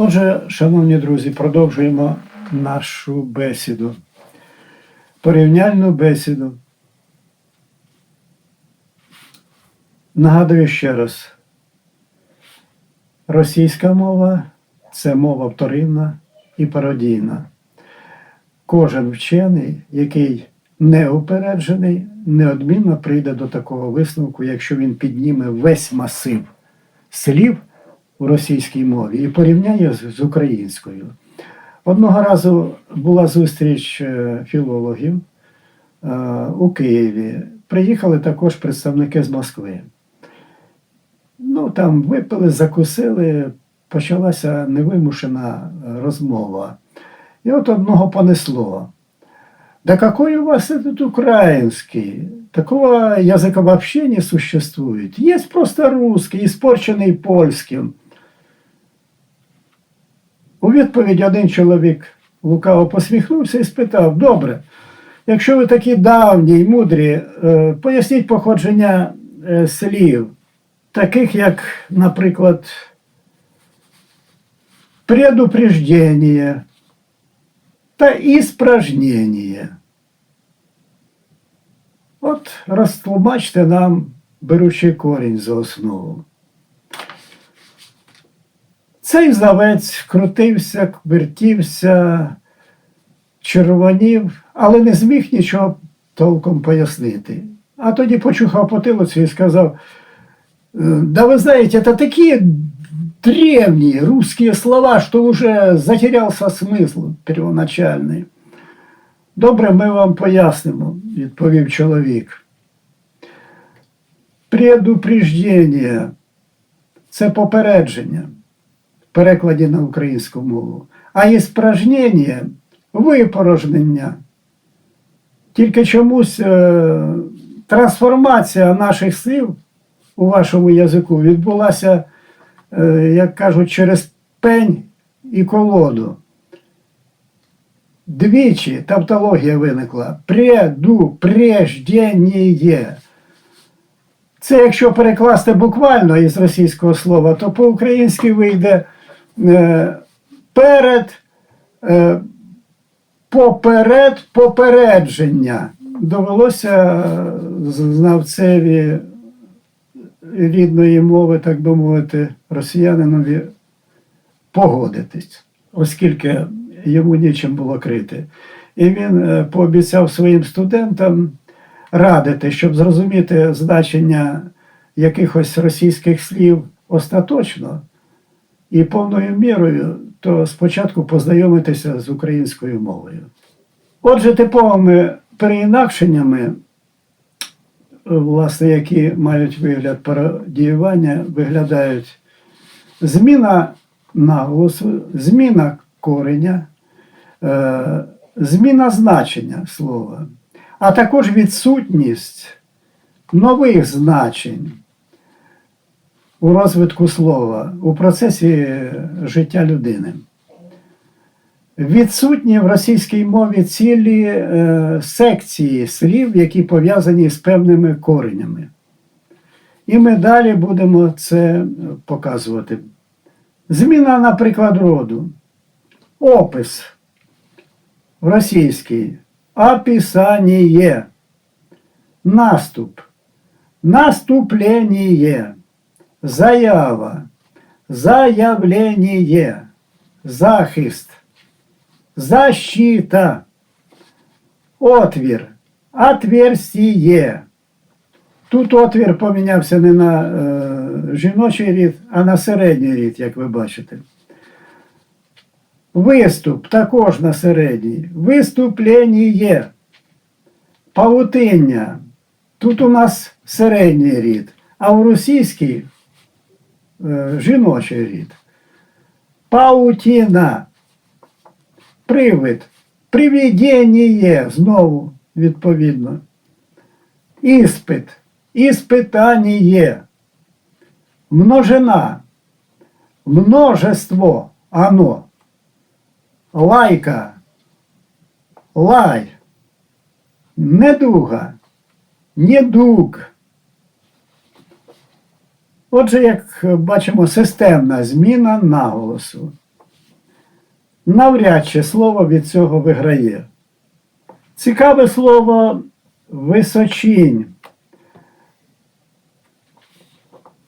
Отже, шановні друзі, продовжуємо нашу бесіду. Порівняльну бесіду. Нагадую ще раз: російська мова це мова вторинна і пародійна. Кожен вчений, який не упереджений, неодмінно прийде до такого висновку, якщо він підніме весь масив слів у російській мові і порівняє з, з українською. Одного разу була зустріч е, філологів е, у Києві. Приїхали також представники з Москви. Ну, там випили, закусили, почалася невимушена е, розмова. І от одного понесло. Да какой у вас этот украинский? Такого языка вообще не существует. Есть просто русский, испорченный польським. У відповідь один чоловік лукаво посміхнувся і спитав: Добре, якщо ви такі давні й мудрі, е, поясніть походження е, слів, таких як, наприклад, предупреждение та іспражнення. От розтлумачте нам, беручи корінь за основу. Цей знавець крутився, вертівся, червонів, але не зміг нічого толком пояснити. А тоді почухав потилицю і сказав: «Е, Да вы знаете, это такие древние русские слова, что уже затерялся смысл первоначальный. Добре, ми вам пояснимо, відповів чоловік. Предупреждення це попередження в перекладі на українську мову. А іспражнення випорожнення. Тільки чомусь е, трансформація наших слів у вашому язику відбулася, е, як кажуть, через пень і колоду. Двічі тавтологія виникла. Предупреждення. Це якщо перекласти буквально із російського слова, то по-українськи вийде перед, е, поперед попередження. Довелося е, знавцеві рідної мови, так би мовити, росіянинові погодитись, оскільки йому нічим було крити. І він е, пообіцяв своїм студентам радити, щоб зрозуміти значення якихось російських слів остаточно і повною мірою, то спочатку познайомитися з українською мовою. Отже, типовими переінакшеннями, власне, які мають вигляд пародіювання, виглядають зміна наголосу, зміна кореня, е, зміна значення слова, а також відсутність нових значень у розвитку слова у процесі життя людини. Відсутні в російській мові цілі е, секції слів, які пов'язані з певними коренями. І ми далі будемо це показувати. Зміна, наприклад, роду. Опис в російській описание. Наступ. Наступление. Заява. Заявление. Захист. Защита. Отвір. Отверстіє. Тут отвір помінявся не на е, жіночий рід, а на середній рід, як ви бачите. Виступ також на середній. Виступлення. Павутиння. Тут у нас середній рід, а у російській жіночий рід. Паутіна. Привид. Привідєння знову відповідно. Іспит. Іспитання. Множина. Множество. Оно лайка, лай, недуга, недуг. Отже, як бачимо, системна зміна наголосу. навряд чи слово від цього виграє. Цікаве слово височінь,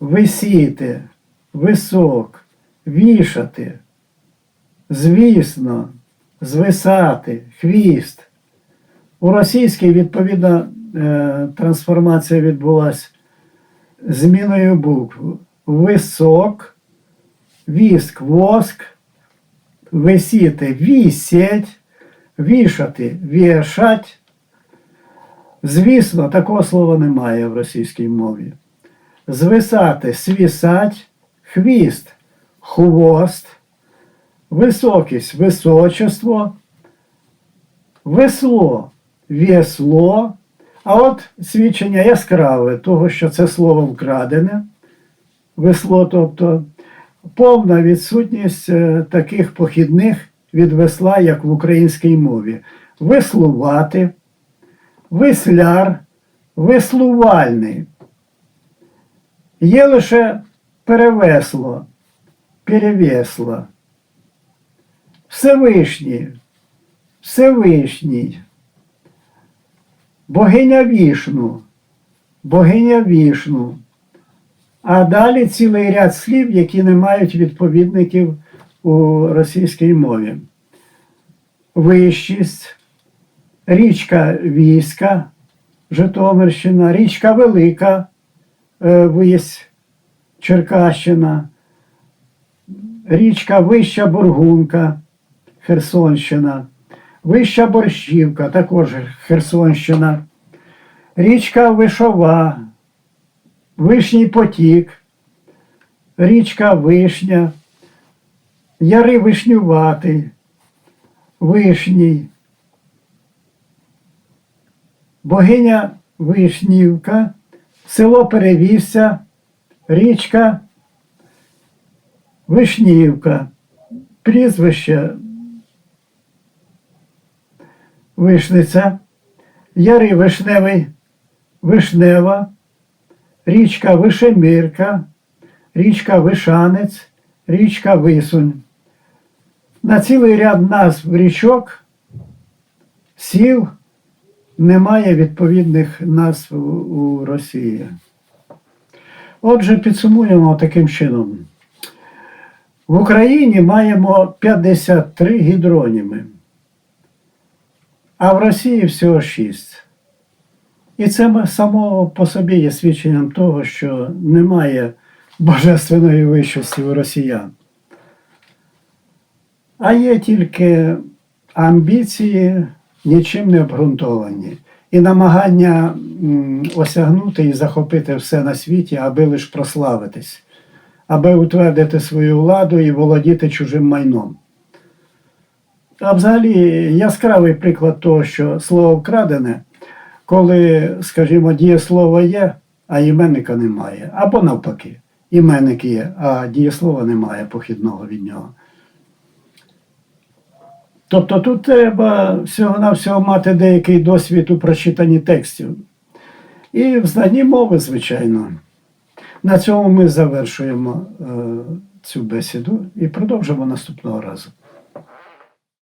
висіти, висок, вішати, звісно, звисати, хвіст. У російській, відповідно, е, трансформація відбулася зміною букв. Висок, віск, воск, висіти, вісять, вішати, вішать. Звісно, такого слова немає в російській мові. Звисати, свісать, хвіст, хвост, високість, височество, весло, весло. А от свідчення яскраве того, що це слово вкрадене, весло, тобто повна відсутність е, таких похідних від весла, як в українській мові. Веслувати, весляр, веслувальний. Є лише перевесло, перевесло. Всевишній, Всевишній. Богиня вішну, богиня вішну. А далі цілий ряд слів, які не мають відповідників у російській мові. Вищість, річка Війська, Житомирщина, річка Велика, е, Вись, Черкащина, річка Вища Бургунка, Херсонщина, Вища Борщівка, також Херсонщина, річка Вишова, Вишній потік, річка Вишня, Яри Вишнюватий, Вишній, Богиня Вишнівка, село Перевівся, річка Вишнівка, прізвище Вишниця, Яри Вишневий, Вишнева, річка Вишемирка, річка Вишанець, річка Висунь. На цілий ряд назв річок, сіл немає відповідних назв у Росії. Отже, підсумуємо таким чином. В Україні маємо 53 гідроніми, а в Росії всього 6. І це само по собі є свідченням того, що немає божественної вищості у росіян. А є тільки амбіції, нічим не обґрунтовані, і намагання осягнути і захопити все на світі, аби лише прославитись, аби утвердити свою владу і володіти чужим майном. А взагалі яскравий приклад того, що слово вкрадене, коли, скажімо, дієслово є, а іменника немає. Або навпаки, іменник є, а дієслова немає похідного від нього. Тобто тут треба всього-навсього мати деякий досвід у прочитанні текстів. І в знанні мови, звичайно. На цьому ми завершуємо е, цю бесіду і продовжимо наступного разу.